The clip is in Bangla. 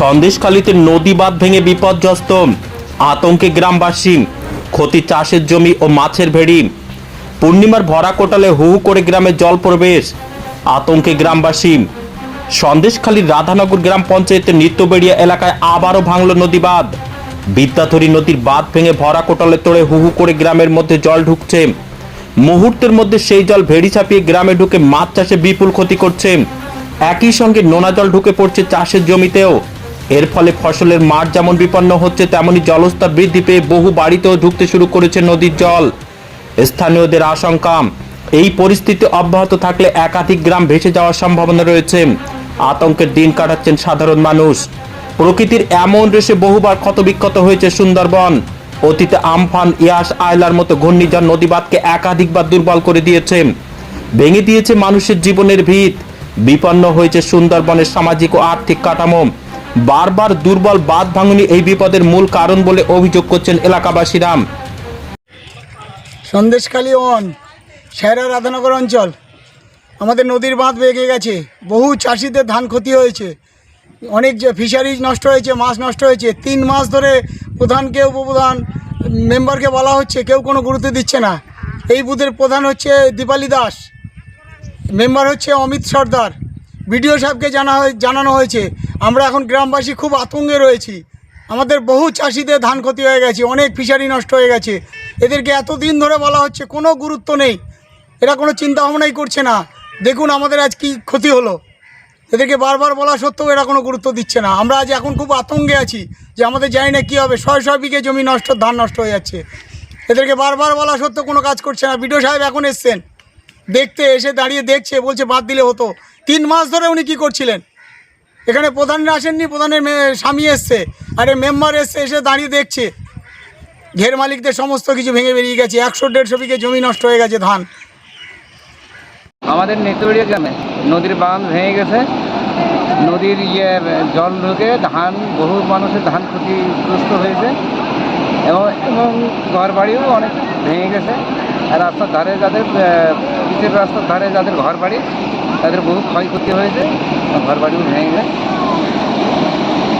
সন্দেশখালীতে নদী বাঁধ ভেঙে বিপর্যস্ত। আতঙ্কে গ্রামবাসী, ক্ষতি চাষের জমি ও মাছের ভেড়ি। পূর্ণিমার ভরা কোটালে হু করে গ্রামে জল প্রবেশ। আতঙ্কে গ্রামবাসী, সন্দেশখালীর রাধানগর গ্রাম পঞ্চায়েতের নিত্যবেড়িয়া এলাকায় আবারও ভাঙল নদী বাঁধ। বিদ্যাধরী নদীর বাঁধ ভেঙে ভরা কোটালে তোড়ে হু করে গ্রামের মধ্যে জল ঢুকছে। মুহূর্তের মধ্যে সেই জল ভেড়ি ছাপিয়ে গ্রামে ঢুকে মাছ চাষে বিপুল ক্ষতি করছে। একই সঙ্গে নোনা জল ঢুকে পড়ছে চাষের জমিতেও। এর ফলে ফসলের মাঠ যেমন বিপন্ন হচ্ছে, তেমনি জলস্তর বৃদ্ধি পেয়ে বহু বাড়িতেও ঢুকতে শুরু করেছে নদীর জল। স্থানীয়দের আশঙ্কা, এই পরিস্থিতি অব্যাহত থাকলে একাধিক গ্রাম ভেসে যাওয়ার সম্ভাবনা রয়েছে। আতঙ্কের দিন কাটাচ্ছেন সাধারণ মানুষ। প্রকৃতির এমন রেশে বহুবার ক্ষতবিক্ষত হয়েছে সুন্দরবন। অতীতে আমফান, ইয়াস, আয়লার মতো ঘূর্ণিঝড় নদীবাদকে একাধিকবার দুর্বল করে দিয়েছে। ভেঙে দিয়েছে মানুষের জীবনের ভিত। বিপন্ন হয়েছে সুন্দরবনের সামাজিক ও আর্থিক কাঠামো। বারবার দুর্বল বাঁধ ভাঙনি এই বিপদের মূল কারণ বলে অভিযোগ করছেন এলাকাবাসীরা। সন্দেশখালী ওয়ান, সায়রা রাধানগর অঞ্চল। আমাদের নদীর বাঁধ বেগে গেছে। বহু চাষিদের ধান ক্ষতি হয়েছে। অনেক যে ফিশারিজ নষ্ট হয়েছে, মাছ নষ্ট হয়েছে। তিন মাস ধরে প্রধানকে, উপপ্রধান মেম্বারকে বলা হচ্ছে, কেউ কোনো গুরুত্ব দিচ্ছে না। এই বুথের প্রধান হচ্ছে দীপালি দাস। মেম্বার হচ্ছে অমিত সর্দার। বিডিও সাহেবকে জানা জানানো হয়েছে। আমরা এখন গ্রামবাসী খুব আতঙ্কে রয়েছি। আমাদের বহু চাষিদের ধান ক্ষতি হয়ে গেছে, অনেক ফিশারি নষ্ট হয়ে গেছে। এদেরকে এতদিন ধরে বলা হচ্ছে, কোনো গুরুত্ব নেই। এরা কোনো চিন্তা ভাবনাই করছে না। দেখুন আমাদের আজ কি ক্ষতি হলো। এদেরকে বারবার বলা সত্ত্বেও এরা কোনো গুরুত্ব দিচ্ছে না। আমরা আজ এখন খুব আতঙ্কে আছি যে আমাদের জানি না কী হবে। ছয় ছয় বিঘে জমি নষ্ট, ধান নষ্ট হয়ে যাচ্ছে। এদেরকে বারবার বলা সত্ত্বেও কোনো কাজ করছে না। বিডিও সাহেব এখন এসছেন। দেখতে এসে দাঁড়িয়ে দেখছে, বলছে, বাদ দিলে হতো। তিন মাস ধরে উনি কি করছিলেন? এখানে প্রধানরা আসেননি, প্রধানের স্বামী এসছে, আরে মেম্বার এসছে, এসে দাঁড়িয়ে দেখছে। ঘের মালিকদের সমস্ত কিছু ভেঙে বেরিয়ে গেছে, একশো দেড়শো বিঘে জমি নষ্ট হয়ে গেছে ধান। আমাদের নেত্রড়িয়া গ্রামে নদীর বাঁধ ভেঙে গেছে। নদীর ইয়ে জল ঢুকে ধান, বহু মানুষের ধান ক্ষতিগ্রস্ত হয়েছে। এবং এবং ঘর বাড়িও অনেক ভেঙে গেছে। আর রাস্তার ধারে যাদের পিচের রাস্তার ধারে যাদের ঘর বাড়ি তাদের বহু ক্ষয়ক্ষতি হয়েছে। ঘর বাড়িও ভেঙে